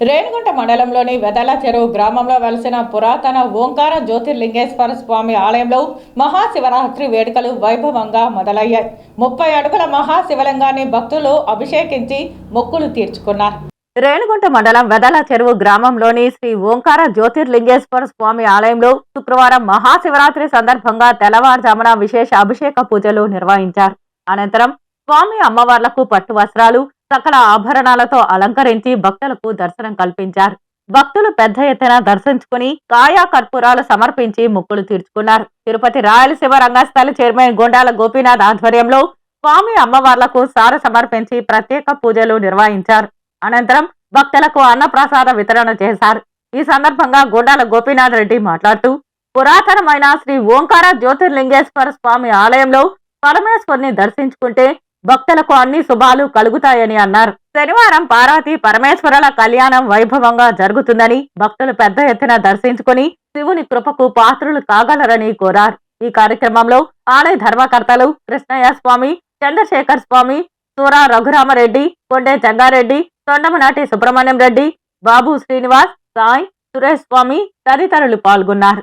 రేణిగుంట మండలంలోని వెదల చెరువు గ్రామంలో వెలసిన పురాతన ఓంకార జ్యోతిర్లింగేశ్వర స్వామి ఆలయంలో మహాశివరాత్రి వేడుకలు వైభవంగా మొదలయ్యాయి. ముప్పై అడుగుల మహాశివలింగాన్ని భక్తులు అభిషేకించి మొక్కులు తీర్చుకున్నారు. రేణిగుంట మండలం వెదల చెరువు గ్రామంలోని శ్రీ ఓంకార జ్యోతిర్లింగేశ్వర స్వామి ఆలయంలో శుక్రవారం మహాశివరాత్రి సందర్భంగా తెల్లవారుజామున విశేష అభిషేక పూజలు నిర్వహించారు. అనంతరం స్వామి అమ్మవార్లకు పట్టు వస్త్రాలు సకల ఆభరణాలతో అలంకరించి భక్తులకు దర్శనం కల్పించారు. భక్తులు పెద్ద ఎత్తున దర్శించుకుని కాయా కర్పూరాలు సమర్పించి మొక్కులు తీర్చుకున్నారు. తిరుపతి రాయలసీమ రంగస్థల చైర్మన్ గొండాల గోపీనాథ్ ఆధ్వర్యంలో స్వామి అమ్మవార్లకు సార సమర్పించి ప్రత్యేక పూజలు నిర్వహించారు. అనంతరం భక్తులకు అన్నప్రసాద వితరణ చేశారు. ఈ సందర్భంగా గొండాల గోపీనాథ్ రెడ్డి మాట్లాడుతూ పురాతనమైన శ్రీ ఓంకార జ్యోతిర్లింగేశ్వర స్వామి ఆలయంలో పరమేశ్వరుని దర్శించుకుంటే భక్తులకు అన్ని శుభాలు కలుగుతాయని అన్నారు. శనివారం పార్వతి పరమేశ్వరుల కళ్యాణం వైభవంగా జరుగుతుందని భక్తులు పెద్ద ఎత్తున దర్శించుకుని శివుని కృపకు పాత్రులు కాగలరని కోరారు. ఈ కార్యక్రమంలో ఆలయ ధర్మకర్తలు కృష్ణయ్య స్వామి చంద్రశేఖర్ స్వామి సూరా రఘురామరెడ్డి కొండే జంగారెడ్డి తొండమనాటి సుబ్రహ్మణ్యం రెడ్డి బాబు శ్రీనివాస్ సాయ్ సురేష్ స్వామి తదితరులు పాల్గొన్నారు.